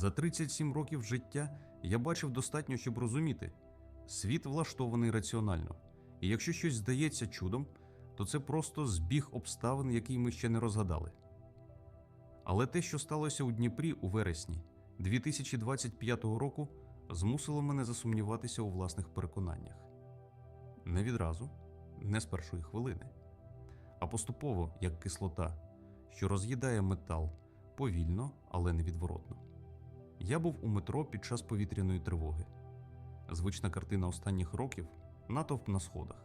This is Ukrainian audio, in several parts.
За 37 років життя я бачив достатньо, щоб розуміти, світ влаштований раціонально, і якщо щось здається чудом, то це просто збіг обставин, який ми ще не розгадали. Але те, що сталося у Дніпрі у вересні 2025 року, змусило мене засумніватися у власних переконаннях. Не відразу, не з першої хвилини, а поступово, як кислота, що роз'їдає метал повільно, але невідворотно. Я був у метро під час повітряної тривоги. Звична картина останніх років натовп на сходах.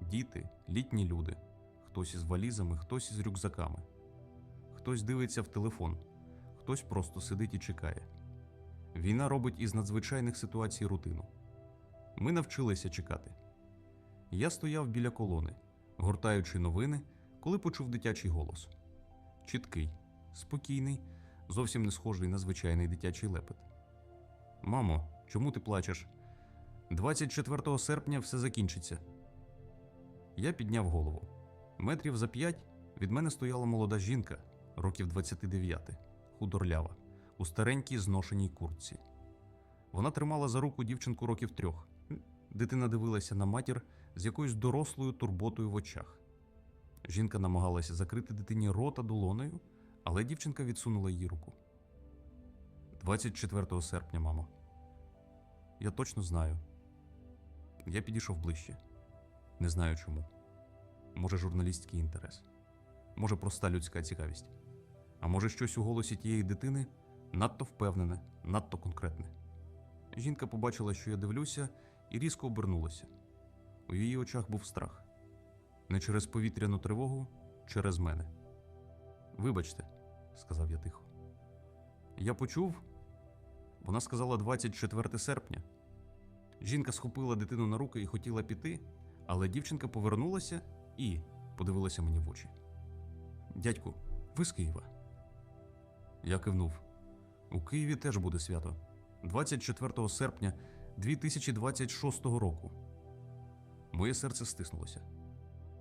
Діти, літні люди, хтось із валізами, хтось із рюкзаками. Хтось дивиться в телефон, хтось просто сидить і чекає. Війна робить із надзвичайних ситуацій рутину. Ми навчилися чекати. Я стояв біля колони, гортаючи новини, коли почув дитячий голос. Чіткий, спокійний, зовсім не схожий на звичайний дитячий лепет. Мамо, чому ти плачеш? 24 серпня все закінчиться. Я підняв голову. Метрів за п'ять від мене стояла молода жінка, років 29, худорлява, у старенькій зношеній куртці. Вона тримала за руку дівчинку років трьох. Дитина дивилася на матір з якоюсь дорослою турботою в очах. Жінка намагалася закрити дитині рота долонею, але дівчинка відсунула її руку. 24 серпня, мамо. Я точно знаю. Я підійшов ближче. Не знаю чому. Може, журналістський інтерес, може, проста людська цікавість. А може, щось у голосі тієї дитини надто впевнене, надто конкретне. Жінка побачила, що я дивлюся, і різко обернулася. У її очах був страх. Не через повітряну тривогу, через мене. Вибачте, сказав я тихо. Я почув. Вона сказала 24 серпня. Жінка схопила дитину на руки і хотіла піти, але дівчинка повернулася і подивилася мені в очі. Дядьку, ви з Києва? Я кивнув. У Києві теж буде свято. 24 серпня 2026 року. Моє серце стиснулося.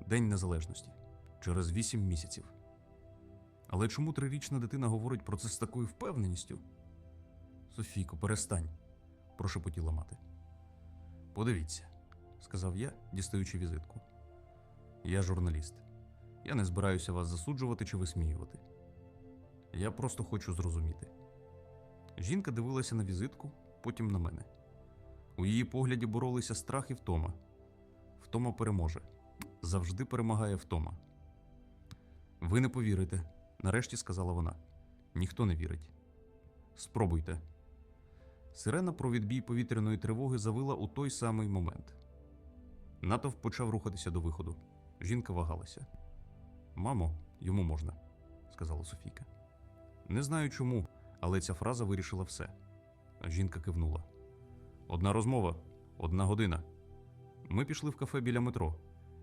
День Незалежності через вісім місяців. Але чому трирічна дитина говорить про це з такою впевненістю? Софійко, перестань, прошепотіла мати. Подивіться, сказав я, дістаючи візитку. Я журналіст. Я не збираюся вас засуджувати чи висміювати. Я просто хочу зрозуміти. Жінка дивилася на візитку, потім на мене. У її погляді боролися страх і втома. Втома переможе. Завжди перемагає втома. Ви не повірите, нарешті сказала вона. Ніхто не вірить. Спробуйте. Сирена про відбій повітряної тривоги завила у той самий момент. Натовп почав рухатися до виходу. Жінка вагалася. Мамо, йому можна, сказала Софійка. Не знаю чому, але ця фраза вирішила все. Жінка кивнула. Одна розмова, одна година. Ми пішли в кафе біля метро.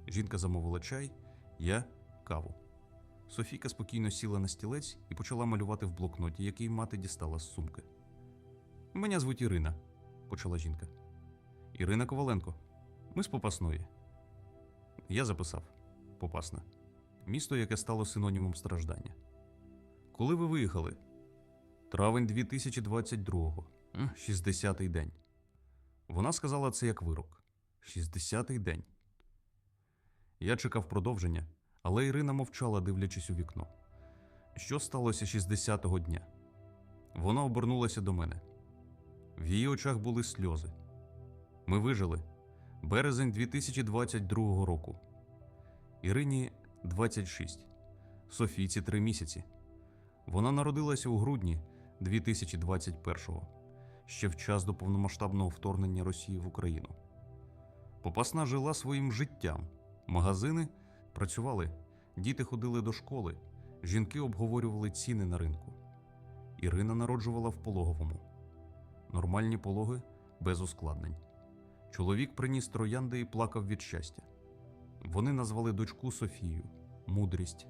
Жінка замовила чай, я каву. Софійка спокійно сіла на стілець і почала малювати в блокноті, який мати дістала з сумки. Мене звуть Ірина, почала жінка. Ірина Коваленко. Ми з Попасної. Я записав Попасна. Місто, яке стало синонімом страждання. Коли ви виїхали? Травень 2022-го. 60-й день. Вона сказала це як вирок. 60-й день. Я чекав продовження, але Ірина мовчала, дивлячись у вікно. Що сталося 60-го дня? Вона обернулася до мене. В її очах були сльози. Ми вижили. Березень 2022 року. Ірині 26. Софійці 3 місяці. Вона народилася у грудні 2021-го, ще в час до повномасштабного вторгнення Росії в Україну. Попасна жила своїм життям. Магазини працювали, діти ходили до школи, жінки обговорювали ціни на ринку. Ірина народжувала в пологовому. Нормальні пологи без ускладнень. Чоловік приніс троянди і плакав від щастя. Вони назвали дочку Софію мудрість.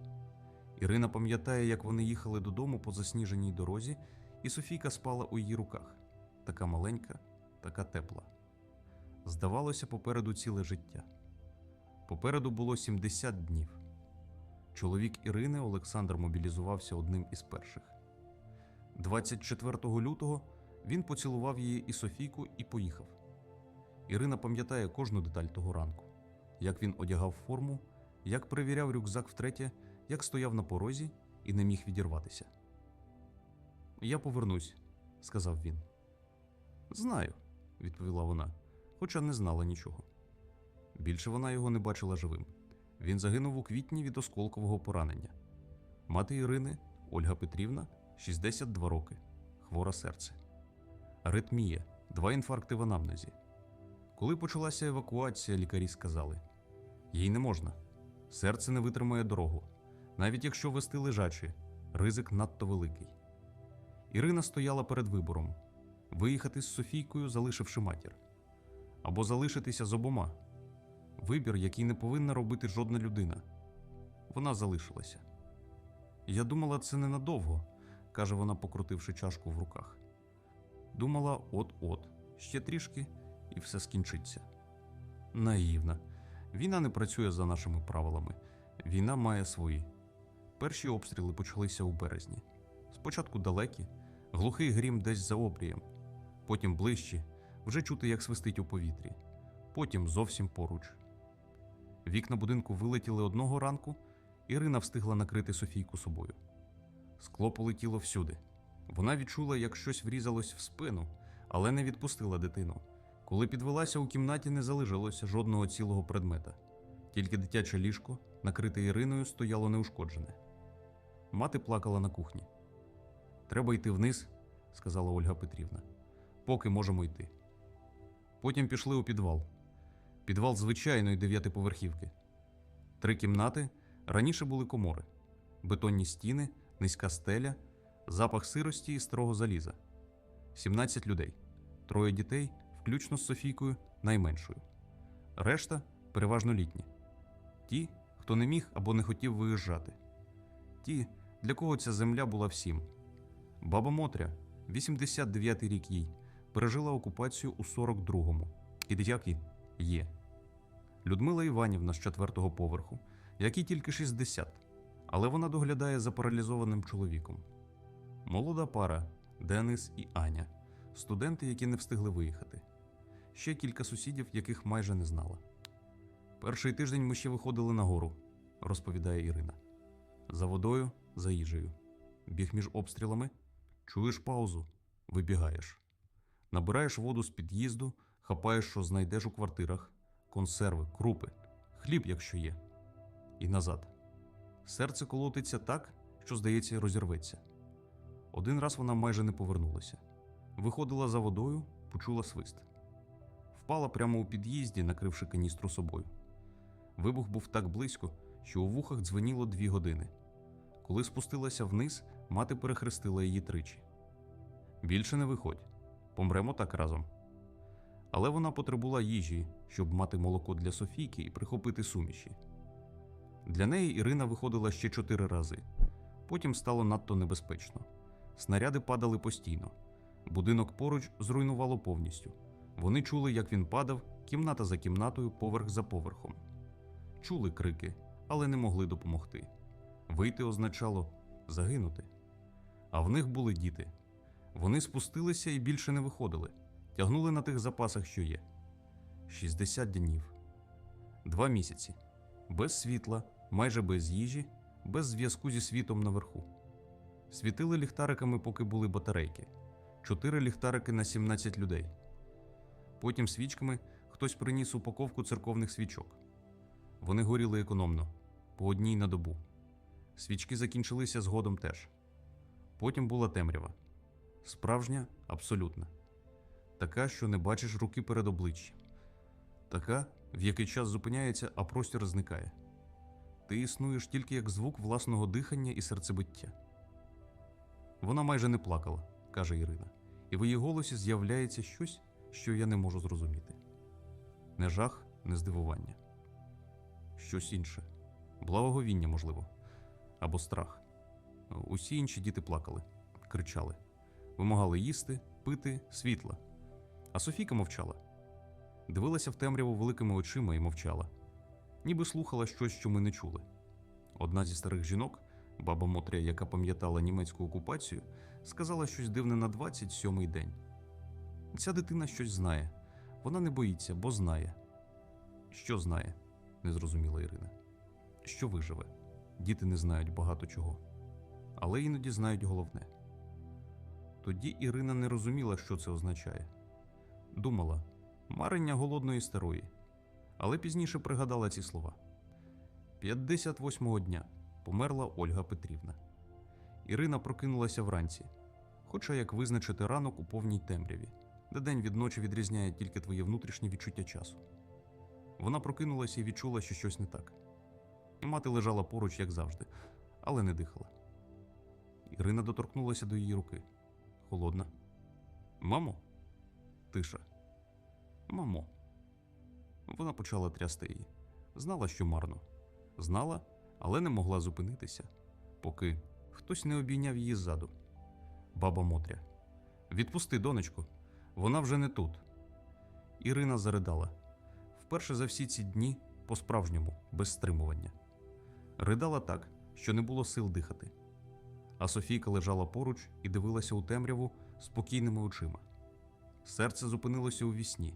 Ірина пам'ятає, як вони їхали додому по засніженій дорозі, і Софійка спала у її руках така маленька, така тепла. Здавалося, попереду ціле життя. Попереду було 70 днів. Чоловік Ірини Олександр мобілізувався одним із перших. 24 лютого він поцілував її і Софійку і поїхав. Ірина пам'ятає кожну деталь того ранку, як він одягав форму, як перевіряв рюкзак втретє, як стояв на порозі і не міг відірватися. Я повернусь, сказав він. Знаю, відповіла вона, хоча не знала нічого. Більше вона його не бачила живим. Він загинув у квітні від осколкового поранення. Мати Ірини, Ольга Петрівна, 62 роки, хвора серце. Аритмія, два інфаркти в анамнезі. Коли почалася евакуація, лікарі сказали: їй не можна, серце не витримає дорогу, навіть якщо вести лежачі, ризик надто великий. Ірина стояла перед вибором виїхати з Софійкою, залишивши матір, або залишитися з обома. Вибір, який не повинна робити жодна людина. Вона залишилася. Я думала, це ненадовго, каже вона, покрутивши чашку в руках. Думала, от-от, ще трішки, і все скінчиться. Наївна. Війна не працює за нашими правилами. Війна має свої. Перші обстріли почалися у березні. Спочатку далекі, глухий грім десь за обрієм, потім ближчі, вже чути, як свистить у повітрі, потім зовсім поруч. Вікна будинку вилетіли одного ранку, Ірина встигла накрити Софійку собою. Скло полетіло всюди. Вона відчула, як щось врізалось в спину, але не відпустила дитину. Коли підвелася у кімнаті, не залишилося жодного цілого предмета. Тільки дитяче ліжко, накрите Іриною, стояло неушкоджене. Мати плакала на кухні. Треба йти вниз, сказала Ольга Петрівна. Поки можемо йти. Потім пішли у підвал. Підвал звичайної дев'ятиповерхівки. Три кімнати раніше були комори, бетонні стіни, низька стеля, запах сирості і старого заліза. 17 людей, троє дітей, включно з Софійкою, найменшою. Решта переважно літні. Ті, хто не міг або не хотів виїжджати. Ті, для кого ця земля була всім. Баба Мотря, 89-й рік їй, пережила окупацію у 42-му. І дитяки є. Людмила Іванівна з четвертого поверху, якій тільки 60, але вона доглядає за паралізованим чоловіком. Молода пара Денис і Аня, студенти, які не встигли виїхати. Ще кілька сусідів, яких майже не знала. Перший тиждень ми ще виходили на гору, розповідає Ірина. За водою, за їжею. Біг між обстрілами, чуєш паузу, вибігаєш. Набираєш воду з під'їзду, хапаєш, що знайдеш у квартирах, консерви, крупи, хліб, якщо є. І назад. Серце колотиться так, що, здається, розірветься. Один раз вона майже не повернулася. Виходила за водою, почула свист. Впала прямо у під'їзді, накривши каністру собою. Вибух був так близько, що у вухах дзвеніло дві години. Коли спустилася вниз, мати перехрестила її тричі. Більше не виходь, помремо так разом. Але вона потребувала їжі, щоб мати молоко для Софійки і прихопити суміші. Для неї Ірина виходила ще чотири рази. Потім стало надто небезпечно. Снаряди падали постійно. Будинок поруч зруйнувало повністю. Вони чули, як він падав, кімната за кімнатою, поверх за поверхом. Чули крики, але не могли допомогти. Вийти означало загинути. А в них були діти. Вони спустилися і більше не виходили, тягнули на тих запасах, що є. 60 днів, два місяці, без світла, майже без їжі, без зв'язку зі світом наверху. Світили ліхтариками, поки були батарейки. Чотири ліхтарики на 17 людей. Потім свічками хтось приніс упаковку церковних свічок. Вони горіли економно, по одній на добу. Свічки закінчилися згодом теж. Потім була темрява. Справжня, абсолютна. Така, що не бачиш руки перед обличчям. Така, в який час зупиняється, а простір зникає. Ти існуєш тільки як звук власного дихання і серцебиття. Вона майже не плакала, каже Ірина, і в її голосі з'являється щось, що я не можу зрозуміти. Не жах, не здивування. Щось інше. Благоговіння, можливо, або страх. Усі інші діти плакали, кричали, вимагали їсти, пити, світла. А Софійка мовчала. Дивилася в темряву великими очима і мовчала, ніби слухала щось, що ми не чули. Одна зі старих жінок, баба Мотря, яка пам'ятала німецьку окупацію, сказала щось дивне на 27-й день. Ця дитина щось знає. Вона не боїться, бо знає. Що знає? не зрозуміла Ірина. Що виживе? Діти не знають багато чого, але іноді знають головне. Тоді Ірина не розуміла, що це означає. Думала марення голодної старої, але пізніше пригадала ці слова. 58-го дня померла Ольга Петрівна. Ірина прокинулася вранці, хоча як визначити ранок у повній темряві, де день від ночі відрізняє тільки твоє внутрішнє відчуття часу. Вона прокинулася і відчула, що щось не так. Мати лежала поруч, як завжди, але не дихала. Ірина доторкнулася до її руки. Холодна. Мамо? Тиша. Мамо. Вона почала трясти її. Знала, що марно. Знала, але не могла зупинитися, поки хтось не обійняв її ззаду. Баба Мотря. Відпусти, донечко, вона вже не тут. Ірина заридала. Вперше за всі ці дні по-справжньому, без стримування. Ридала так, що не було сил дихати. А Софійка лежала поруч і дивилася у темряву спокійними очима. Серце зупинилося у вісні,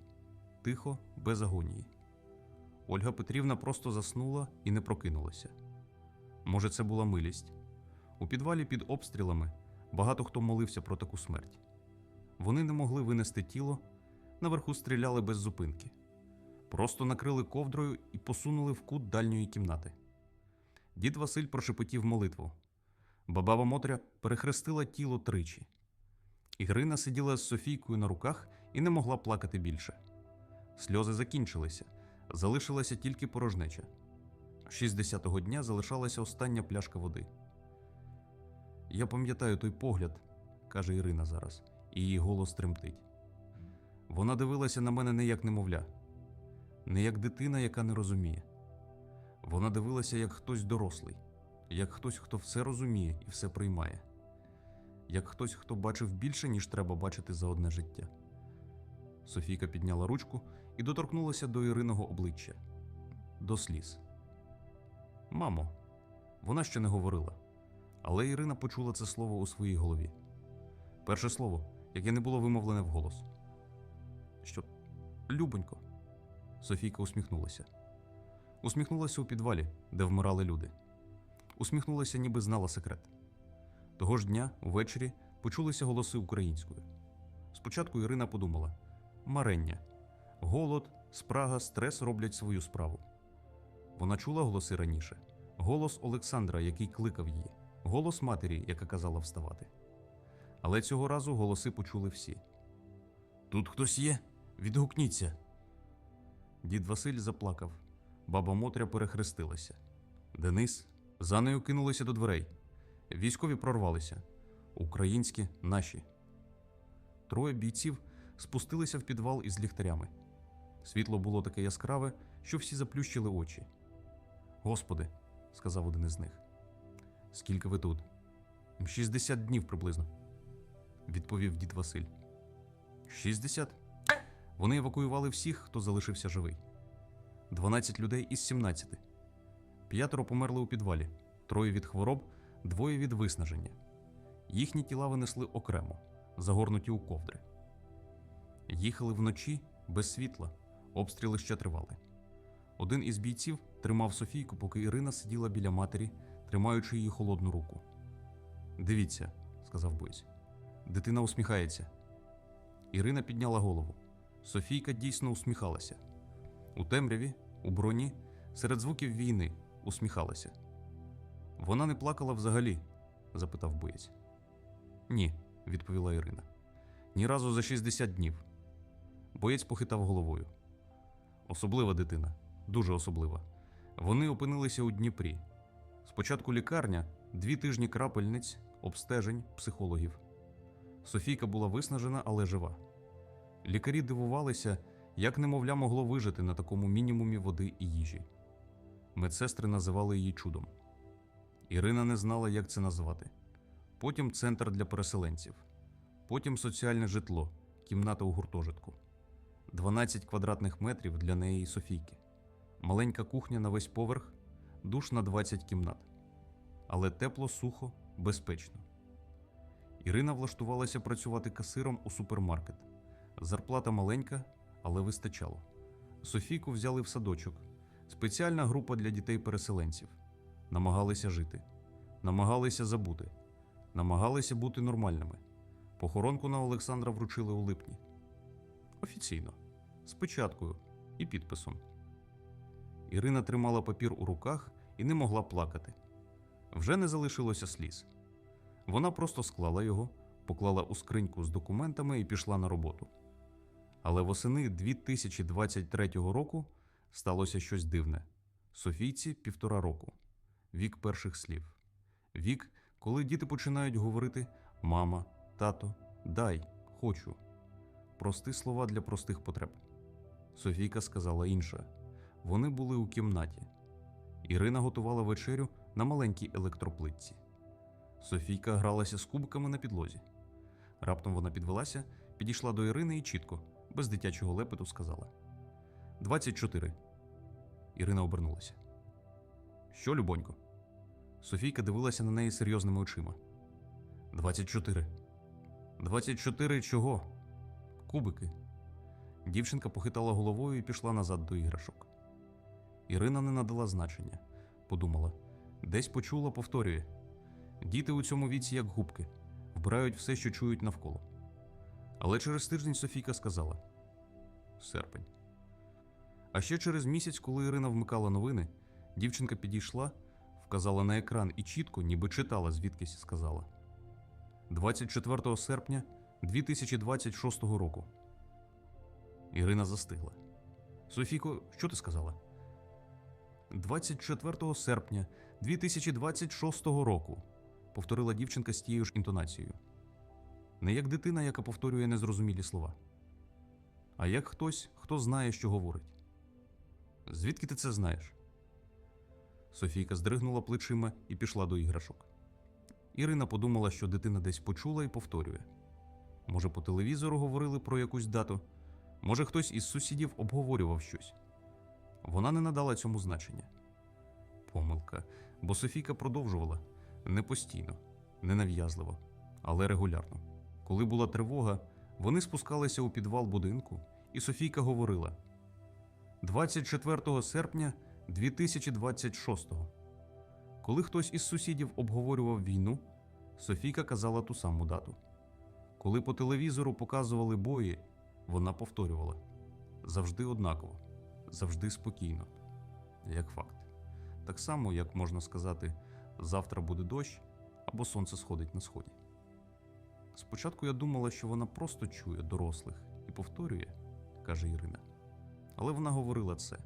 тихо, без агонії. Ольга Петрівна просто заснула і не прокинулася. Може, це була милість. У підвалі під обстрілами багато хто молився про таку смерть. Вони не могли винести тіло, наверху стріляли без зупинки. Просто накрили ковдрою і посунули в кут дальньої кімнати. Дід Василь прошепотів молитву. Бабава Мотря перехрестила тіло тричі. Ігрина сиділа з Софійкою на руках і не могла плакати більше. Сльози закінчилися, залишилася тільки порожнеча. 60-го дня залишалася остання пляшка води. Я пам'ятаю той погляд, каже Ірина зараз, і її голос тремтить. Вона дивилася на мене не як немовля, не як дитина, яка не розуміє. Вона дивилася як хтось дорослий, як хтось, хто все розуміє і все приймає, як хтось, хто бачив більше, ніж треба бачити за одне життя. Софійка підняла ручку і доторкнулася до Іриного обличчя до сліз. Мамо, вона ще не говорила, але Ірина почула це слово у своїй голові. Перше слово, яке не було вимовлене вголос. Що, любонько? Софійка усміхнулася. Усміхнулася у підвалі, де вмирали люди. Усміхнулася, ніби знала секрет. Того ж дня, увечері, почулися голоси українською. Спочатку Ірина подумала: марення, голод, спрага, стрес роблять свою справу. Вона чула голоси раніше: голос Олександра, який кликав її, голос матері, яка казала вставати. Але цього разу голоси почули всі. Тут хтось є? Відгукніться. Дід Василь заплакав. Баба Мотря перехрестилася. Денис за нею кинулися до дверей. Військові прорвалися. Українські наші. Троє бійців спустилися в підвал із ліхтарями. Світло було таке яскраве, що всі заплющили очі. Господи, сказав один із них. Скільки ви тут? Шістдесят днів приблизно, відповів дід Василь. Шістдесят? Вони евакуювали всіх, хто залишився живий. 12 людей із 17. П'ятеро померли у підвалі, троє від хвороб, двоє від виснаження. Їхні тіла винесли окремо, загорнуті у ковдри. Їхали вночі без світла, обстріли ще тривали. Один із бійців тримав Софійку, поки Ірина сиділа біля матері, тримаючи її холодну руку. Дивіться, сказав боєць. Дитина усміхається. Ірина підняла голову. Софійка дійсно усміхалася. У темряві, у броні, серед звуків війни усміхалася. Вона не плакала взагалі? запитав боєць. Ні, відповіла Ірина. Ні разу за 60 днів. Боєць похитав головою. Особлива дитина, дуже особлива. Вони опинилися у Дніпрі. Спочатку лікарня, дві тижні крапельниць, обстежень, психологів. Софійка була виснажена, але жива. Лікарі дивувалися, як немовля могло вижити на такому мінімумі води і їжі. Медсестри називали її чудом. Ірина не знала, як це назвати. Потім центр для переселенців, потім соціальне житло, кімната у гуртожитку, 12 квадратних метрів для неї і Софійки, маленька кухня на весь поверх, душ на 20 кімнат. Але тепло, сухо, безпечно. Ірина влаштувалася працювати касиром у супермаркет. Зарплата маленька, але вистачало. Софійку взяли в садочок. Спеціальна група для дітей-переселенців. Намагалися жити, намагалися забути, намагалися бути нормальними. Похоронку на Олександра вручили у липні. Офіційно, з печаткою і підписом. Ірина тримала папір у руках і не могла плакати. Вже не залишилося сліз. Вона просто склала його, поклала у скриньку з документами і пішла на роботу. Але восени 2023 року сталося щось дивне. Софійці півтора року. Вік перших слів. Вік, коли діти починають говорити мама, тато, дай, хочу. Прості слова для простих потреб. Софійка сказала інше. Вони були у кімнаті. Ірина готувала вечерю на маленькій електроплитці. Софійка гралася з кубиками на підлозі. Раптом вона підвелася, підійшла до Ірини і чітко, без дитячого лепету, сказала: 24. Ірина обернулася. Що, любонько? Софійка дивилася на неї серйозними очима. 24. 24 чого? Кубики. Дівчинка похитала головою і пішла назад до іграшок. Ірина не надала значення. Подумала, десь почула, повторює. Діти у цьому віці як губки, вбирають все, що чують навколо. Але через тиждень Софійка сказала серпень. А ще через місяць, коли Ірина вмикала новини, дівчинка підійшла, вказала на екран і чітко, ніби читала, звідкись сказала: 24 серпня 2026 року. Ірина застигла. Софійко, що ти сказала? 24 серпня 2026 року, повторила дівчинка з тією ж інтонацією. Не як дитина, яка повторює незрозумілі слова, а як хтось, хто знає, що говорить. Звідки ти це знаєш? Софійка здригнула плечима і пішла до іграшок. Ірина подумала, що дитина десь почула і повторює. Може, по телевізору говорили про якусь дату, може, хтось із сусідів обговорював щось. Вона не надала цьому значення. Помилка, бо Софійка продовжувала не постійно, не нав'язливо, але регулярно. Коли була тривога, вони спускалися у підвал будинку, і Софійка говорила: 24 серпня 2026 Коли хтось із сусідів обговорював війну, Софійка казала ту саму дату. Коли по телевізору показували бої, вона повторювала завжди однаково, завжди спокійно, як факт. Так само, як можна сказати, завтра буде дощ або сонце сходить на сході. Спочатку я думала, що вона просто чує дорослих і повторює, каже Ірина. Але вона говорила це,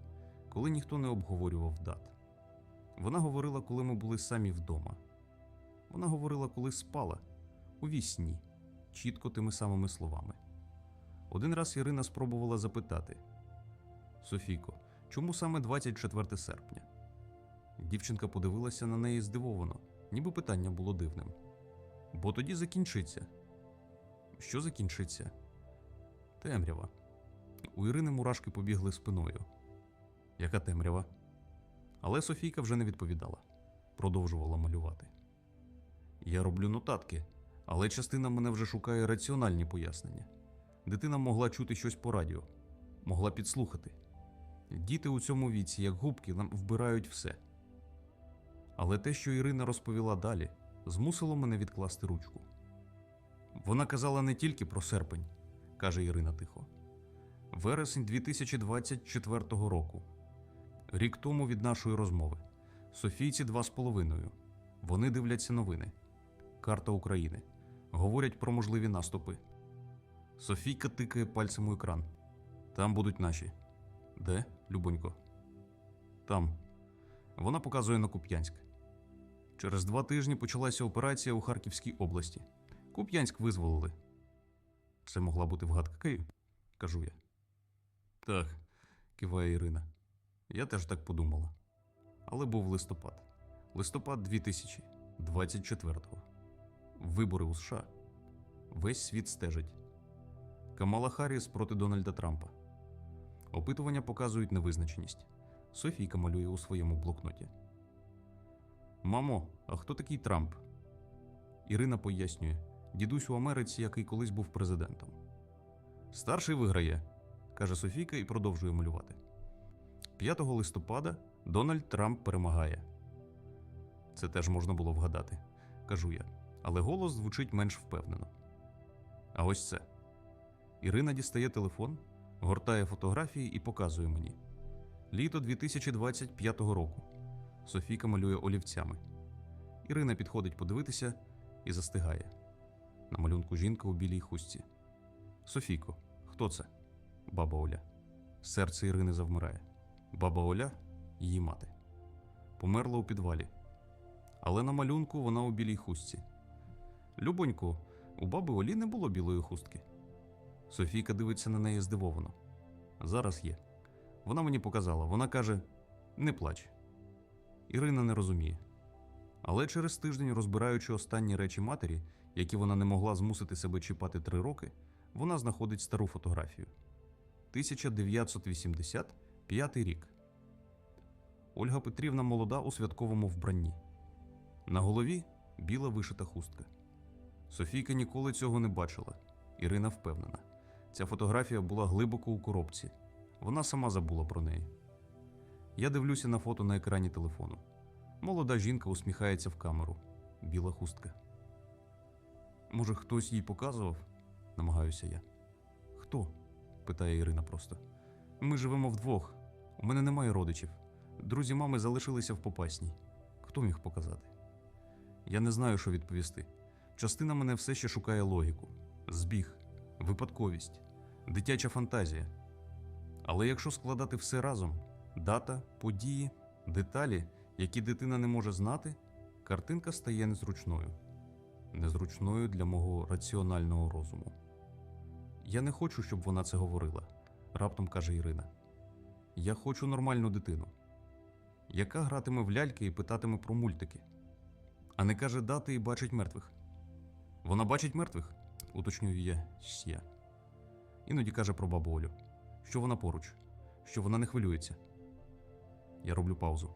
коли ніхто не обговорював дат. Вона говорила, коли ми були самі вдома. Вона говорила, коли спала, у вісні, чітко тими самими словами. Один раз Ірина спробувала запитати: Софійко, чому саме 24 серпня? Дівчинка подивилася на неї здивовано, ніби питання було дивним. Бо тоді закінчиться. Що закінчиться? Темрява. У Ірини мурашки побігли спиною. Яка темрява? Але Софійка вже не відповідала, продовжувала малювати. Я роблю нотатки, але частина мене вже шукає раціональні пояснення. Дитина могла чути щось по радіо, могла підслухати. Діти у цьому віці, як губки, нам вбирають все. Але те, що Ірина розповіла далі, змусило мене відкласти ручку. Вона казала не тільки про серпень, каже Ірина тихо. Вересень 2024 року. Рік тому від нашої розмови. Софійці два з половиною. Вони дивляться новини. Карта України. Говорять про можливі наступи. Софійка тикає пальцем у екран. Там будуть наші. Де, Любонько? Там. Вона показує на Куп'янськ. Через два тижні почалася операція у Харківській області. Куп'янськ визволили. Це могла бути вгадка Київ, кажу я. Так, киває Ірина. Я теж так подумала. Але був листопад. Листопад 2024-го. Вибори у США. Весь світ стежить. Камала Харріс проти Дональда Трампа. Опитування показують невизначеність. Софійка малює у своєму блокноті. Мамо, а хто такий Трамп? Ірина пояснює, дідусь у Америці, який колись був президентом. Старший виграє, каже Софійка і продовжує малювати. 5 листопада Дональд Трамп перемагає. Це теж можна було вгадати, кажу я, але голос звучить менш впевнено. А ось це. Ірина дістає телефон, гортає фотографії і показує мені. Літо 2025 року. Софійка малює олівцями. Ірина підходить подивитися і застигає. На малюнку жінка у білій хустці. Софійко, хто це? Баба Оля. Серце Ірини завмирає. Баба Оля її мати. Померла у підвалі. Але на малюнку вона у білій хустці. Любонько, у баби Олі не було білої хустки. Софійка дивиться на неї здивовано. Зараз є. Вона мені показала, вона каже: не плач. Ірина не розуміє. Але через тиждень, розбираючи останні речі матері, які вона не могла змусити себе чіпати три роки, вона знаходить стару фотографію. 1985 рік. Ольга Петрівна молода у святковому вбранні. На голові біла вишита хустка. Софійка ніколи цього не бачила. Ірина впевнена. Ця фотографія була глибоко у коробці. Вона сама забула про неї. Я дивлюся на фото на екрані телефону. Молода жінка усміхається в камеру. Біла хустка. Може, хтось їй показував? намагаюся я. Хто? питає Ірина просто. Ми живемо вдвох. У мене немає родичів. Друзі мами залишилися в Попасній. Хто міг показати? Я не знаю, що відповісти. Частина мене все ще шукає логіку, збіг, випадковість, дитяча фантазія. Але якщо складати все разом дата, події, деталі, які дитина не може знати, картинка стає незручною. Незручною для мого раціонального розуму. Я не хочу, щоб вона це говорила, раптом каже Ірина. Я хочу нормальну дитину, яка гратиме в ляльки і питатиме про мультики, а не каже дати і бачить мертвих. Вона бачить мертвих, уточнюю я «Щ. Іноді каже про бабу Олю, що вона поруч, що вона не хвилюється. Я роблю паузу.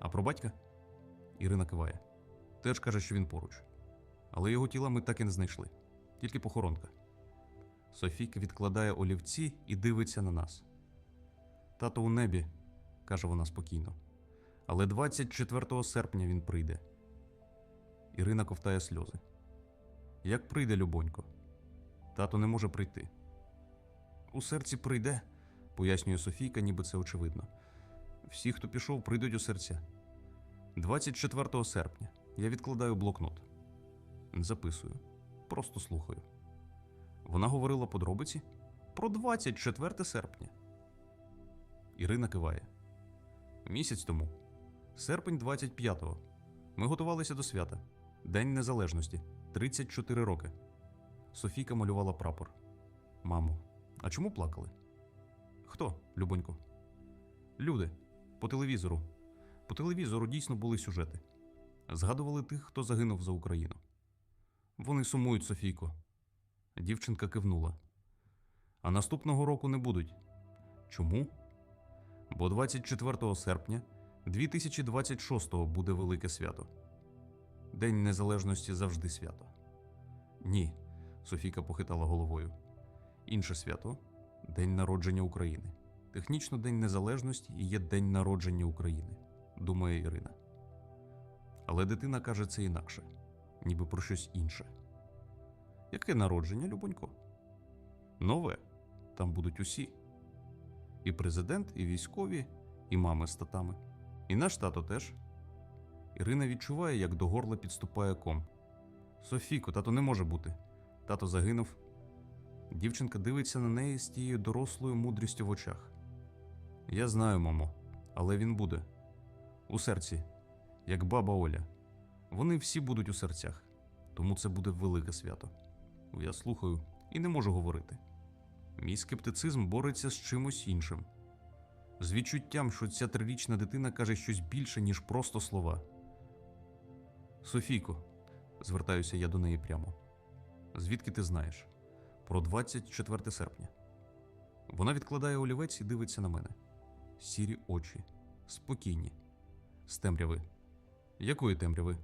А про батька? Ірина киває. Теж каже, що він поруч. Але його тіла ми так і не знайшли, тільки похоронка. Софійка відкладає олівці і дивиться на нас. Тато у небі, каже вона спокійно. Але 24 серпня він прийде. Ірина ковтає сльози. Як прийде Любонько? Тато не може прийти. У серці прийде, пояснює Софійка, ніби це очевидно. Всі, хто пішов, прийдуть у серця. 24 серпня я відкладаю блокнот. Записую, просто слухаю. Вона говорила подробиці про 24 серпня. Ірина киває. Місяць тому, серпень 25-го, ми готувалися до свята. День Незалежності, 34 роки. Софійка малювала прапор. Мамо, а чому плакали? Хто, Любонько? Люди. По телевізору. По телевізору дійсно були сюжети. Згадували тих, хто загинув за Україну. Вони сумують, Софійко. Дівчинка кивнула. А наступного року не будуть. Чому? Бо 24 серпня 2026-го буде велике свято. День Незалежності завжди свято. Ні, Софійка похитала головою. Інше свято День народження України. Технічно День Незалежності і є День народження України, думає Ірина. Але дитина каже це інакше, ніби про щось інше. Яке народження, Любонько? Нове. Там будуть усі. І президент, і військові, і мами з татами. І наш тато теж. Ірина відчуває, як до горла підступає ком. Софійко, тато не може бути. Тато загинув. Дівчинка дивиться на неї з тією дорослою мудрістю в очах. Я знаю, мамо, але він буде. У серці, як баба Оля. Вони всі будуть у серцях, тому це буде велике свято. Я слухаю і не можу говорити. Мій скептицизм бореться з чимось іншим. З відчуттям, що ця трирічна дитина каже щось більше, ніж просто слова. Софійко, звертаюся я до неї прямо. Звідки ти знаєш? Про 24 серпня. Вона відкладає олівець і дивиться на мене. Сірі очі, спокійні, з темряви. Якої темряви?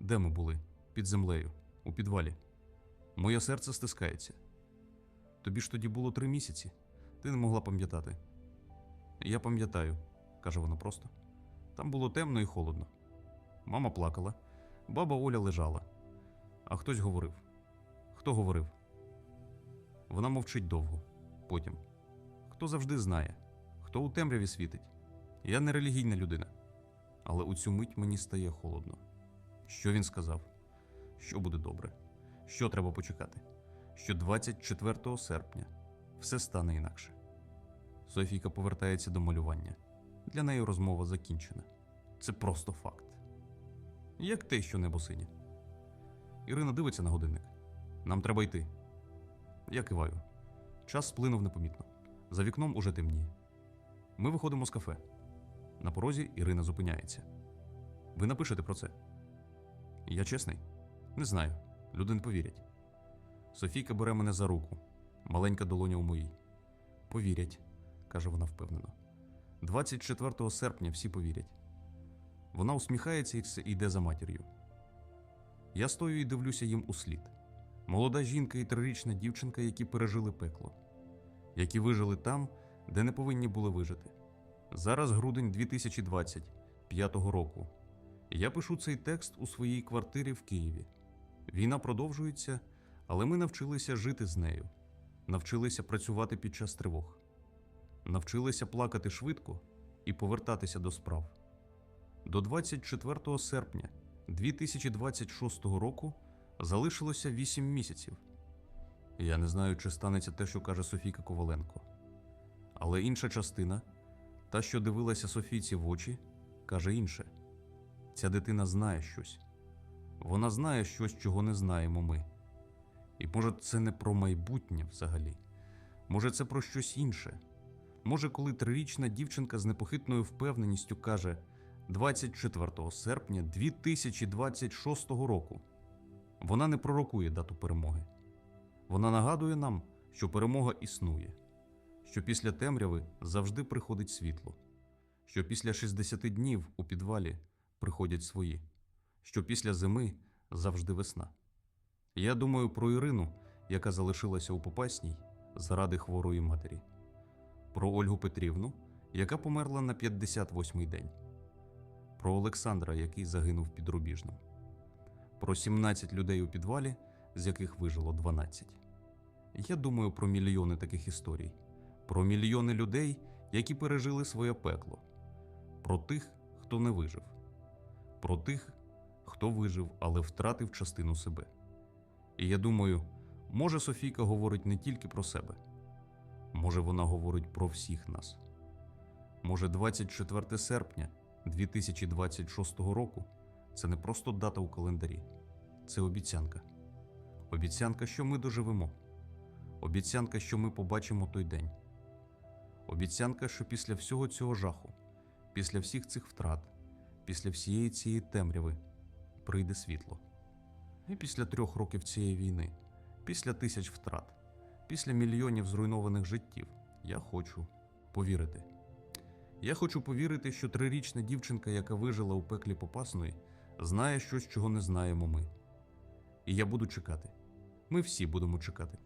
Де ми були? Під землею. у підвалі. Моє серце стискається. Тобі ж тоді було три місяці. Ти не могла пам'ятати. Я пам'ятаю, каже вона просто. Там було темно і холодно. Мама плакала, баба Оля лежала. А хтось говорив. Хто говорив? Вона мовчить довго. Потім. Хто завжди знає, хто у темряві світить. Я не релігійна людина. Але у цю мить мені стає холодно. Що він сказав? Що буде добре? Що треба почекати? Що 24 серпня все стане інакше. Софійка повертається до малювання. Для неї розмова закінчена. Це просто факт. Як те, що небо синє. Ірина дивиться на годинник. Нам треба йти. Я киваю. Час сплинув непомітно. За вікном уже темніє. Ми виходимо з кафе. На порозі Ірина зупиняється. Ви напишете про це? Я чесний? Не знаю. Люди не повірять. Софійка бере мене за руку. Маленька долоня у моїй. Повірять, каже вона впевнено. 24 серпня всі повірять. Вона усміхається і все йде за матір'ю. Я стою і дивлюся їм у слід. Молода жінка і трирічна дівчинка, які пережили пекло, які вижили там, де не повинні були вижити. Зараз грудень 2025 року. Я пишу цей текст у своїй квартирі в Києві. Війна продовжується, але ми навчилися жити з нею, навчилися працювати під час тривог, навчилися плакати швидко і повертатися до справ. До 24 серпня 2026 року залишилося 8 місяців. Я не знаю, чи станеться те, що каже Софійка Коваленко. Але інша частина, та, що дивилася Софійці в очі, каже інше: ця дитина знає щось. Вона знає щось, чого не знаємо ми. І може, це не про майбутнє взагалі, може, це про щось інше. Може, коли трирічна дівчинка з непохитною впевненістю каже 24 серпня 2026 року, вона не пророкує дату перемоги. Вона нагадує нам, що перемога існує, що після темряви завжди приходить світло, що після 60 днів у підвалі приходять свої, що після зими завжди весна. Я думаю про Ірину, яка залишилася у Попасній заради хворої матері, про Ольгу Петрівну, яка померла на 58-й день, про Олександра, який загинув під Рубіжним, про 17 людей у підвалі, з яких вижило 12. Я думаю про мільйони таких історій, про мільйони людей, які пережили своє пекло, про тих, хто не вижив, про тих, хто вижив, але втратив частину себе. І я думаю, може Софійка говорить не тільки про себе, може вона говорить про всіх нас. Може, 24 серпня 2026 року це не просто дата у календарі, це обіцянка. Обіцянка, що ми доживемо. Обіцянка, що ми побачимо той день. Обіцянка, що після всього цього жаху, після всіх цих втрат, після всієї цієї темряви прийде світло. І після трьох років цієї війни, після тисяч втрат, після мільйонів зруйнованих життів, я хочу повірити. Я хочу повірити, що трирічна дівчинка, яка вижила у пеклі Попасної, знає щось, чого не знаємо ми. І я буду чекати. Ми всі будемо чекати.